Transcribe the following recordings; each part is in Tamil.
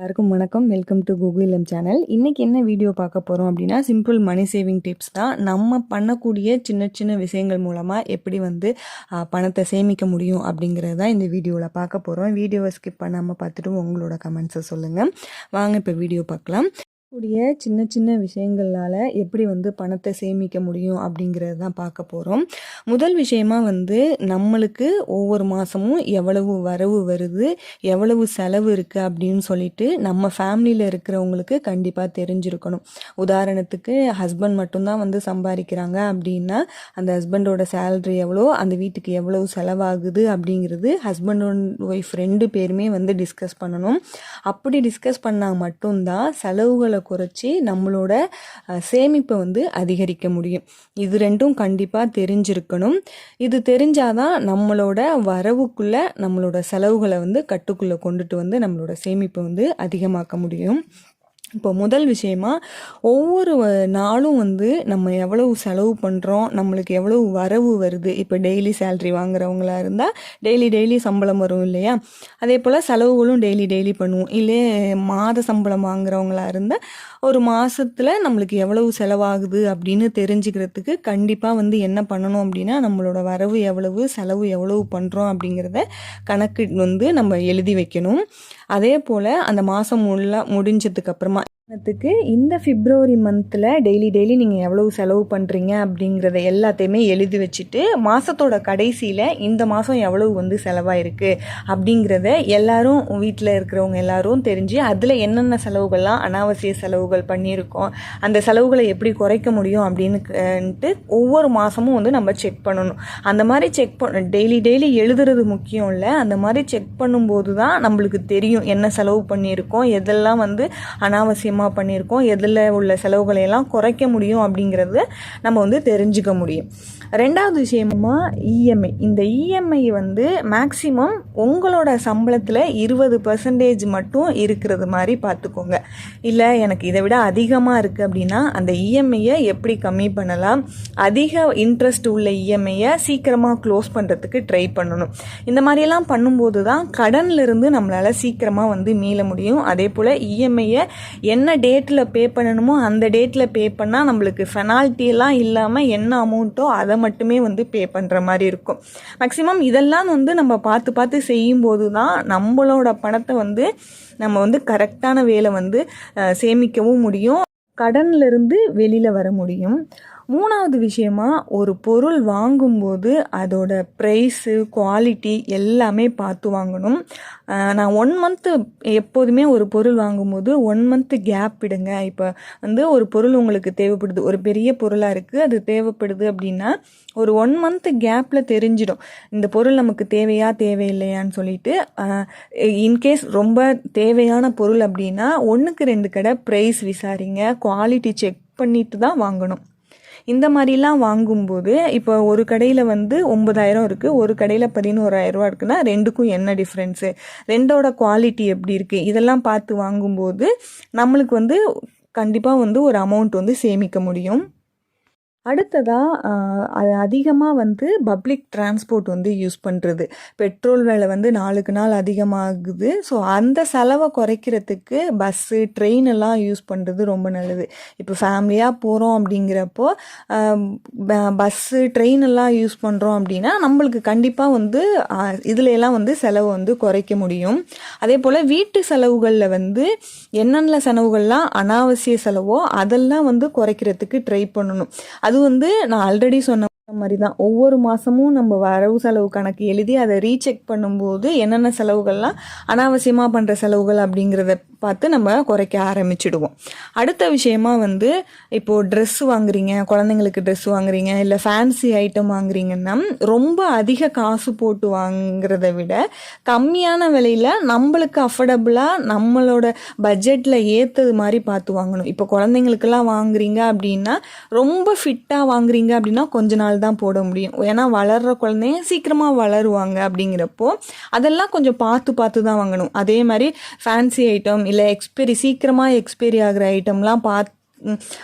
எல்லாருக்கும் வணக்கம். Welcome to Google M channel இன்றைக்கி என்ன வீடியோ பார்க்க போகிறோம் அப்படின்னா சிம்பிள் மணி சேவிங் டிப்ஸ் தான். நம்ம பண்ணக்கூடிய சின்ன சின்ன விஷயங்கள் மூலமாக எப்படி வந்து பணத்தை சேமிக்க முடியும் அப்படிங்கிறது தான் இந்த வீடியோவில் பார்க்க போகிறோம் வீடியோவை ஸ்கிப் பண்ணாமல் பார்த்துட்டு உங்களோட கமெண்ட்ஸை சொல்லுங்கள் வாங்க இப்போ வீடியோ பார்க்கலாம். கூடிய சின்ன சின்ன விஷயங்களால் எப்படி வந்து பணத்தை சேமிக்க முடியும் அப்படிங்கிறது தான் பார்க்க போகிறோம் முதல் விஷயமா வந்து நம்மளுக்கு ஒவ்வொரு மாதமும் எவ்வளவு வரவு வருது எவ்வளவு செலவு இருக்குது அப்படின்னு சொல்லிட்டு நம்ம ஃபேமிலியில் இருக்கிறவங்களுக்கு கண்டிப்பாக தெரிஞ்சிருக்கணும். உதாரணத்துக்கு ஹஸ்பண்ட் மட்டும்தான் வந்து சம்பாதிக்கிறாங்க அப்படின்னா அந்த ஹஸ்பண்டோட சேலரி எவ்வளோ அந்த வீட்டுக்கு எவ்வளவு செலவாகுது அப்படிங்கிறது ஹஸ்பண்ட் அண்ட் ஒய்ஃப் ரெண்டு பேருமே வந்து டிஸ்கஸ் பண்ணணும். அப்படி டிஸ்கஸ் பண்ணால் மட்டும்தான் செலவுகளை குறைச்சி நம்மளோட சேமிப்பை வந்து அதிகரிக்க முடியும். இது ரெண்டும் கண்டிப்பாக தெரிஞ்சிருக்கணும். இது தெரிஞ்சாதான் நம்மளோட வரவுக்குள்ளே நம்மளோட செலவுகளை வந்து கட்டுக்குள்ளே கொண்டுட்டு வந்து நம்மளோட சேமிப்பை வந்து அதிகமாக்க முடியும். இப்போ முதல் விஷயமா ஒவ்வொரு நாளும் வந்து நம்ம எவ்வளவு செலவு பண்ணுறோம் நம்மளுக்கு எவ்வளவு வரவு வருது. இப்போ டெய்லி சேல்ரி வாங்குறவங்களா இருந்தால் டெய்லி டெய்லி சம்பளம் வரும் இல்லையா? அதே போல் செலவுகளும் டெய்லி டெய்லி பண்ணுவோம். இல்லை மாத சம்பளம் வாங்குறவங்களா இருந்தால் ஒரு மாதத்தில் நம்மளுக்கு எவ்வளவு செலவாகுது அப்படின்னு தெரிஞ்சுக்கிறதுக்கு கண்டிப்பாக வந்து என்ன பண்ணணும் அப்படின்னா நம்மளோட வரவு எவ்வளவு செலவு எவ்வளவு பண்ணுறோம் அப்படிங்கிறத கணக்கு வந்து நம்ம எழுதி வைக்கணும். அதே போல் அந்த மாதம் உள்ள முடிஞ்சதுக்கு அப்புறமா உதாரணத்துக்கு இந்த பிப்ரவரி மந்தில் டெய்லி டெய்லி நீங்கள் எவ்வளவு செலவு பண்ணுறீங்க அப்படிங்கிறத எல்லாத்தையுமே எழுதி வச்சுட்டு மாதத்தோட கடைசியில் இந்த மாதம் எவ்வளவு வந்து செலவாயிருக்கு அப்படிங்கிறத எல்லாரும் வீட்டில் இருக்கிறவங்க எல்லாரும் தெரிஞ்சு அதில் என்னென்ன செலவுகள்லாம் அனாவசிய செலவுகள் பண்ணியிருக்கோம் அந்த செலவுகளை எப்படி குறைக்க முடியும் அப்படின்னுட்டு ஒவ்வொரு மாதமும் வந்து நம்ம செக் பண்ணணும். அந்த மாதிரி செக் பண்ண டெய்லி டெய்லி எழுதுறது முக்கியம் இல்லை. அந்த மாதிரி செக் பண்ணும்போது தான் நம்மளுக்கு தெரியும் என்ன செலவு பண்ணியிருக்கோம் எதெல்லாம் வந்து அனாவசியமாக பண்ணியிருக்கோம். எதில் உள்ள செலவுகளை எல்லாம் குறைக்க முடியும் அப்படிங்கிறது நம்ம வந்து தெரிஞ்சுக்க முடியும். ரெண்டாவது விஷயமா இஎம்ஐ இந்த இஎம்ஐ வந்து மேக்ஸிமம் உங்களோட சம்பளத்தில் இருபது பர்சன்டேஜ் மட்டும் இருக்கிறது மாதிரி பார்த்துக்கோங்க. இல்லை எனக்கு இதை விட அதிகமாக இருக்குது அப்படின்னா அந்த இஎம்ஐயை எப்படி கம்மி பண்ணலாம்? அதிக இன்ட்ரெஸ்ட் உள்ள இஎம்ஐயை சீக்கிரமாக க்ளோஸ் பண்ணுறதுக்கு ட்ரை பண்ணணும். இந்த மாதிரியெல்லாம் பண்ணும்போது தான் கடன்லேருந்து நம்மளால் சீக்கிரமாக வந்து மீள முடியும். அதே போல் இஎம்ஐயை என்ன என்ன டேட்டில் பே பண்ணணுமோ அந்த டேட்டில் பே பண்ணால் நம்மளுக்கு ஃபெனால்ட்டியெல்லாம் இல்லாமல் என்ன அமௌண்ட்டோ அதை மட்டுமே வந்து பே பண்ணுற மாதிரி இருக்கும். மேக்ஸிமம் இதெல்லாம் வந்து நம்ம பார்த்து பார்த்து செய்யும்போது தான் நம்மளோட பணத்தை வந்து நம்ம வந்து கரெக்டான வேலை வந்து சேமிக்கவும் முடியும். கடன்லேருந்து வெளியில் வர முடியும். மூணாவது விஷயமா ஒரு பொருள் வாங்கும்போது அதோட ப்ரைஸு குவாலிட்டி எல்லாமே பார்த்து வாங்கணும். நான் ஒன் மந்த்து எப்போதுமே ஒரு பொருள் வாங்கும்போது ஒன் மந்த்து கேப் விடுங்க. இப்போ வந்து ஒரு பொருள் உங்களுக்கு தேவைப்படுது. ஒரு பெரிய பொருளாக இருக்குது அது தேவைப்படுது அப்படின்னா ஒரு ஒன் மந்த்து கேப்பில் தெரிஞ்சிடும். இந்த பொருள் நமக்கு தேவையா தேவையில்லையான்னு சொல்லிட்டு இன்கேஸ் ரொம்ப தேவையான பொருள் அப்படின்னா ஒன்றுக்கு ரெண்டு கடை ப்ரைஸ் விசாரிங்க. குவாலிட்டி செக் பண்ணிட்டு தான் வாங்கணும். இந்த மாதிரிலாம் வாங்கும்போது இப்போ ஒரு கடையில் வந்து ஒம்பதாயிரம் இருக்குது ஒரு கடையில் பதினோராயிரம் ரூபா இருக்குன்னா ரெண்டுக்கும் என்ன டிஃப்ரென்ஸு ரெண்டோட குவாலிட்டி எப்படி இருக்குது இதெல்லாம் பார்த்து வாங்கும்போது நம்மளுக்கு வந்து கண்டிப்பாக வந்து ஒரு அமௌண்ட் வந்து சேமிக்க முடியும். அடுத்ததாக அது அதிகமாக வந்து பப்ளிக் டிரான்ஸ்போர்ட் வந்து யூஸ் பண்ணுறது பெட்ரோல் விலை வந்து நாளுக்கு நாள் அதிகமாகுது. ஸோ அந்த செலவை குறைக்கிறதுக்கு பஸ்ஸு ட்ரெயின் எல்லாம் யூஸ் பண்ணுறது ரொம்ப நல்லது. இப்போ ஃபேமிலியாக போகிறோம் அப்படிங்கிறப்போ பஸ்ஸு ட்ரெயின் எல்லாம் யூஸ் பண்ணுறோம் அப்படின்னா நம்மளுக்கு கண்டிப்பாக வந்து ஆஹ், வந்து செலவு வந்து குறைக்க முடியும். அதே போல் வீட்டு செலவுகளில் வந்து என்னென்ன செலவுகள்லாம் அனாவசிய செலவோ அதெல்லாம் வந்து குறைக்கிறதுக்கு ட்ரை பண்ணணும். அது வந்து நான் ஆல்ரெடி சொன்ன மாதிரி தான் ஒவ்வொரு மாதமும் நம்ம வரவு செலவு கணக்கு எழுதி அதை ரீசெக் பண்ணும்போது என்னென்ன செலவுகள்லாம் அனாவசியமாக பண்ணுற செலவுகள் அப்படிங்கிறத பார்த்து நம்ம குறைக்க ஆரம்பிச்சிடுவோம். அடுத்த விஷயமா வந்து இப்போது ட்ரெஸ் வாங்குறீங்க குழந்தைங்களுக்கு ட்ரெஸ் வாங்குறீங்க இல்லை ஃபேன்சி ஐட்டம் வாங்குறீங்கன்னா ரொம்ப அதிக காசு போட்டு வாங்குறத விட கம்மியான விலையில் நம்மளுக்கு அஃபோர்டபுளாக நம்மளோட பட்ஜெட்டில் ஏற்றது மாதிரி பார்த்து வாங்கணும். இப்போ குழந்தைங்களுக்கெல்லாம் வாங்குறீங்க அப்படின்னா ரொம்ப ஃபிட்டாக வாங்குறீங்க அப்படின்னா கொஞ்ச நாள் தான் போட முடியும். ஏன்னா வளர்கிற குழந்தைங்க சீக்கிரமாக வளருவாங்க அப்படிங்கிறப்போ அதெல்லாம் கொஞ்சம் பார்த்து பார்த்து தான் வாங்கணும். அதே மாதிரி ஃபேன்சி ஐட்டம் இல்லை எக்ஸ்பைரி சீக்கிரமாக எக்ஸ்பைரி ஆகிற ஐட்டம்லாம் பார்த்து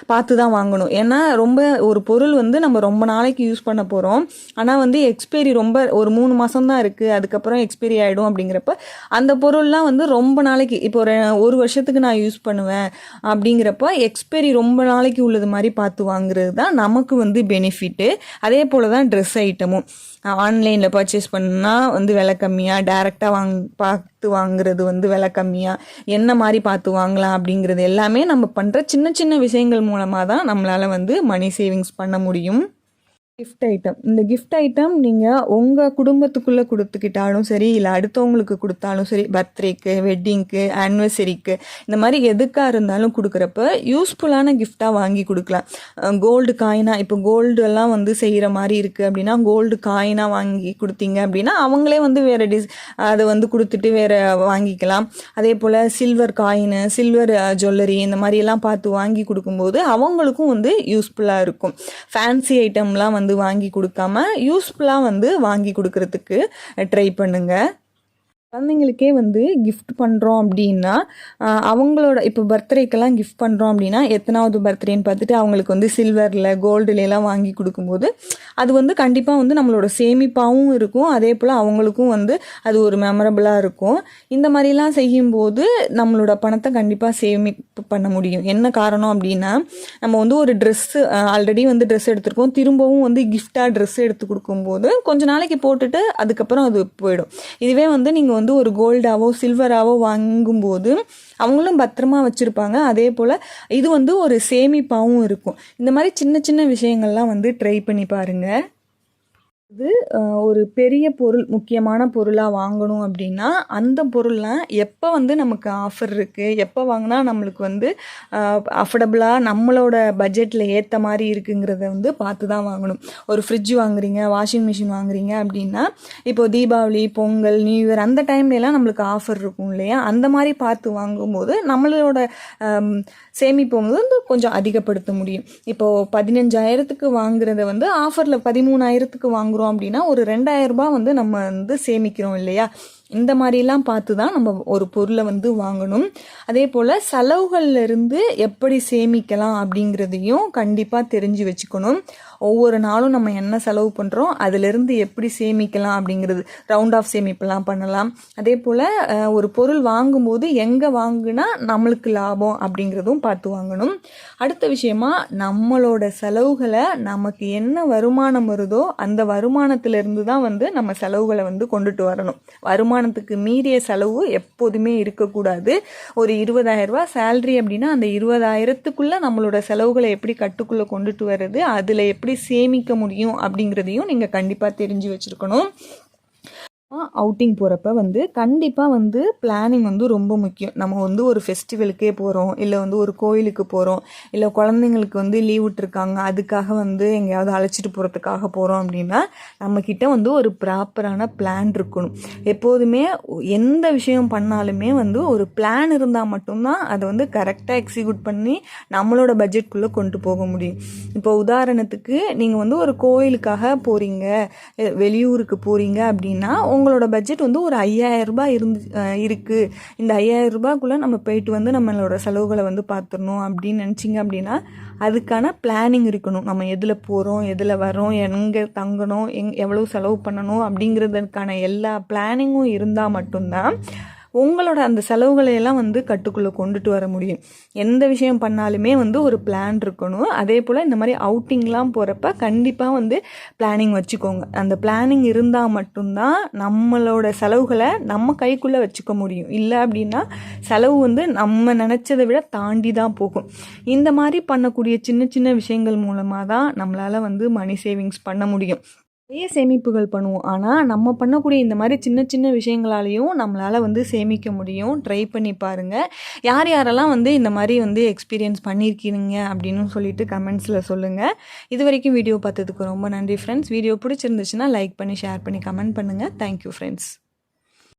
பார்த்து தான் வாங்கணும். ஏன்னா ரொம்ப ஒரு பொருள் வந்து நம்ம ரொம்ப நாளைக்கு யூஸ் பண்ண போகிறோம் ஆனால் வந்து எக்ஸ்பைரி ரொம்ப ஒரு மூணு மாதம் தான் இருக்குது அதுக்கப்புறம் எக்ஸ்பைரி ஆகிடும் அப்படிங்கிறப்ப அந்த பொருள்லாம் வந்து ரொம்ப நாளைக்கு இப்போ ஒரு ஒரு வருஷத்துக்கு நான் யூஸ் பண்ணுவேன் அப்படிங்கிறப்ப எக்ஸ்பைரி ரொம்ப நாளைக்கு உள்ளது மாதிரி பார்த்து வாங்குறது தான் நமக்கு வந்து பெனிஃபிட்டு அதே போல் தான் ட்ரெஸ் ஐட்டமும் ஆன்லைனில் பர்ச்சேஸ் பண்ணால் வந்து விலை கம்மியாக டேரெக்டாக வாங் பார்த்து வாங்குறது வந்து விலை கம்மியாக என்ன மாதிரி பார்த்து வாங்கலாம் அப்படிங்கிறது எல்லாமே நம்ம பண்ணுற சின்ன சின்ன விஷயங்கள் மூலமாக தான் நம்மளால் வந்து மணி சேவிங்ஸ் பண்ண முடியும். கிஃப்ட் ஐட்டம் இந்த கிஃப்ட் ஐட்டம் நீங்கள் உங்கள் குடும்பத்துக்குள்ளே கொடுத்துக்கிட்டாலும் சரி இல்லை அடுத்தவங்களுக்கு கொடுத்தாலும் சரி பர்த்டேக்கு வெட்டிங்க்கு ஆனிவர்சரிக்கு இந்த மாதிரி எதுக்காக இருந்தாலும் கொடுக்குறப்ப யூஸ்ஃபுல்லான கிஃப்டாக வாங்கி கொடுக்கலாம். கோல்டு காயினாக இப்போ கோல்டு எல்லாம் வந்து செய்கிற மாதிரி இருக்குது அப்படின்னா கோல்டு காயினாக வாங்கி கொடுத்தீங்க அப்படின்னா அவங்களே வந்து வேறு டிஸ் அதை வந்து கொடுத்துட்டு வேறு வாங்கிக்கலாம். அதே போல் சில்வர் காயின் சில்வர் ஜுவல்லரி இந்த மாதிரியெல்லாம் பார்த்து வாங்கி கொடுக்கும்போது அவங்களுக்கும் வந்து யூஸ்ஃபுல்லாக இருக்கும். ஃபேன்சி ஐட்டம்லாம் வந்து வாங்கி கொடுக்காம யூஸ்ஃபுல்லாக வந்து வாங்கி கொடுக்கறதுக்கு ட்ரை பண்ணுங்கள் குழந்தைங்களுக்கே வந்து கிஃப்ட் பண்ணுறோம் அப்படின்னா அவங்களோட இப்போ பர்த்டேக்கெல்லாம் கிஃப்ட் பண்ணுறோம் அப்படின்னா எத்தனாவது பர்த்டேன்னு பார்த்துட்டு அவங்களுக்கு வந்து சில்வரில் கோல்டுலாம் வாங்கி கொடுக்கும்போது அது வந்து கண்டிப்பாக வந்து நம்மளோட சேமிப்பாகவும் இருக்கும். அதே போல் அவங்களுக்கும் வந்து அது ஒரு மெமரபுளாக இருக்கும். இந்த மாதிரிலாம் செய்யும்போது நம்மளோட பணத்தை கண்டிப்பாக சேமிப்பு பண்ண முடியும். என்ன காரணம் அப்படின்னா நம்ம வந்து ஒரு ட்ரெஸ்ஸு ஆல்ரெடி வந்து ட்ரெஸ் எடுத்திருக்கோம். திரும்பவும் வந்து கிஃப்டாக ட்ரெஸ் எடுத்து கொடுக்கும்போது கொஞ்ச நாளைக்கு போட்டுட்டு அதுக்கப்புறம் அது போயிடும். இதுவே வந்து நீங்கள் வந்து ஒரு கோல்டாவோ சில்வராவோ வாங்கும்போது அவங்களும் பத்திரமா வச்சுருப்பாங்க. அதே போல் இது வந்து ஒரு சேமிப்பாகவும் இருக்கும். இந்த மாதிரி சின்ன சின்ன விஷயங்கள்லாம் வந்து ட்ரை பண்ணி பாருங்கள் இது ஒரு பெரிய பொருள் முக்கியமான பொருளாக வாங்கணும் அப்படின்னா அந்த பொருள்லாம் எப்போ வந்து நமக்கு ஆஃபர் இருக்குது எப்போ வாங்கினா நம்மளுக்கு வந்து அஃபோர்டபுளாக நம்மளோட பட்ஜெட்டில் ஏற்ற மாதிரி இருக்குங்கிறத வந்து பார்த்து தான் வாங்கணும். ஒரு ஃப்ரிட்ஜ் வாங்குறீங்க வாஷிங் மிஷின் வாங்குறீங்க அப்படின்னா இப்போ தீபாவளி பொங்கல் நியூ இயர் அந்த டைம்லலாம் நம்மளுக்கு ஆஃபர் இருக்கும் இல்லையா? அந்த மாதிரி பார்த்து வாங்கும்போது நம்மளோட ஆம், வந்து கொஞ்சம் அதிகப்படுத்த முடியும். இப்போது பதினஞ்சாயிரத்துக்கு வாங்குறத வந்து ஆஃபரில் பதிமூணாயிரத்துக்கு வாங்குகிறோம் அப்படின்னா ஒரு ரெண்டாயிரம் ரூபாய் வந்து நம்ம வந்து சேமிக்கிறோம் இல்லையா? இந்த மாதிரிலாம் பார்த்து தான் நம்ம ஒரு பொருளை வந்து வாங்கணும். அதே போல் செலவுகள்ல இருந்து எப்படி சேமிக்கலாம் அப்படிங்கிறதையும் கண்டிப்பாக தெரிஞ்சு வச்சுக்கணும். ஒவ்வொரு நாளும் நம்ம என்ன செலவு பண்ணுறோம் அதிலிருந்து எப்படி சேமிக்கலாம் அப்படிங்கிறது ரவுண்ட் ஆஃப் சேமிப்பெல்லாம் பண்ணலாம். அதே போல் ஒரு பொருள் வாங்கும்போது எங்கே வாங்குனா நம்மளுக்கு லாபம் அப்படிங்கிறதும் பார்த்து வாங்கணும். அடுத்த விஷயமா நம்மளோட செலவுகளை நமக்கு என்ன வருமானம் வருதோ அந்த வருமானத்திலிருந்து தான் வந்து நம்ம செலவுகளை வந்து கொண்டுட்டு வரணும். வருமானத்துக்கு மீறிய செலவு எப்போதுமே இருக்கக்கூடாது. ஒரு இருபதாயிரம் சேல்ரி அப்படின்னா அந்த இருபதாயிரத்துக்குள்ளே நம்மளோட செலவுகளை எப்படி கட்டுக்குள்ளே கொண்டுட்டு வர்றது அதில் எப்படி சேமிக்க முடியும் அப்படிங்கிறதையும் நீங்கள் கண்டிப்பாக தெரிஞ்சு வச்சுருக்கணும். அவுட்டிங் போகிறப்ப வந்து கண்டிப்பாக வந்து பிளானிங் வந்து ரொம்ப முக்கியம். நம்ம வந்து ஒரு ஃபெஸ்டிவலுக்கே போகிறோம் இல்லை வந்து ஒரு கோயிலுக்கு போகிறோம் இல்லை குழந்தைங்களுக்கு வந்து லீவ் விட்டுருக்காங்க அதுக்காக வந்து எங்கேயாவது அழைச்சிட்டு போகிறதுக்காக போகிறோம் அப்படின்னா நம்மக்கிட்ட வந்து ஒரு ப்ராப்பரான பிளான் இருக்கணும். எப்போதுமே எந்த விஷயம் பண்ணாலுமே வந்து ஒரு பிளான் இருந்தால் மட்டும்தான் அதை வந்து கரெக்டாக எக்ஸிக்யூட் பண்ணி நம்மளோட பட்ஜெட்குள்ளே கொண்டு போக முடியும். இப்போ உதாரணத்துக்கு நீங்கள் வந்து ஒரு கோயிலுக்காக போகிறீங்க வெளியூருக்கு போகிறீங்க அப்படின்னா உங்களோட பட்ஜெட் வந்து ஒரு ஐயாயிரம் ரூபாய் இருந்து இருக்குது இந்த ஐயாயிரரூபாக்குள்ளே நம்ம போயிட்டு வந்து நம்மளோட செலவுகளை வந்து பார்த்துடணும் அப்படின்னு நினச்சிங்க அப்படின்னா அதுக்கான பிளானிங் இருக்கணும். நம்ம எதில் போகிறோம் எதில் வரோம் எங்கே தங்கணும் எங் எவ்வளோ செலவு பண்ணணும் அப்படிங்கிறதுக்கான எல்லா பிளானிங்கும் இருந்தால் மட்டும்தான் உங்களோட அந்த செலவுகளை எல்லாம் வந்து கட்டுக்குள்ளே கொண்டுட்டு வர முடியும். எந்த விஷயம் பண்ணாலுமே வந்து ஒரு பிளான் இருக்கணும். அதே போல் இந்த மாதிரி அவுட்டிங்லாம் போகிறப்ப கண்டிப்பாக வந்து பிளானிங் வச்சுக்கோங்க. அந்த பிளானிங் இருந்தால் மட்டும்தான் நம்மளோட செலவுகளை நம்ம கைக்குள்ளே வச்சுக்க முடியும். இல்லை அப்படின்னா செலவு வந்து நம்ம நினச்சதை விட தாண்டி தான் போகும். இந்த மாதிரி பண்ணக்கூடிய சின்ன சின்ன விஷயங்கள் மூலமாக தான் நம்மளால் வந்து மணி சேவிங்ஸ் பண்ண முடியும். நிறைய சேமிப்புகள் பண்ணுவோம். ஆனால் நம்ம பண்ணக்கூடிய இந்த மாதிரி சின்ன சின்ன விஷயங்களாலையும் நம்மளால் வந்து சேமிக்க முடியும். ட்ரை பண்ணி பாருங்கள் யார் யாரெல்லாம் வந்து இந்த மாதிரி வந்து எக்ஸ்பீரியன்ஸ் பண்ணியிருக்கீங்க அப்படின்னு சொல்லிட்டு கமெண்ட்ஸில் சொல்லுங்கள் இது வரைக்கும் வீடியோ பார்த்ததுக்கு ரொம்ப நன்றி ஃப்ரெண்ட்ஸ் வீடியோ பிடிச்சிருந்துச்சுன்னா லைக் பண்ணி ஷேர் பண்ணி கமெண்ட் பண்ணுங்கள் தேங்க்யூ ஃப்ரெண்ட்ஸ்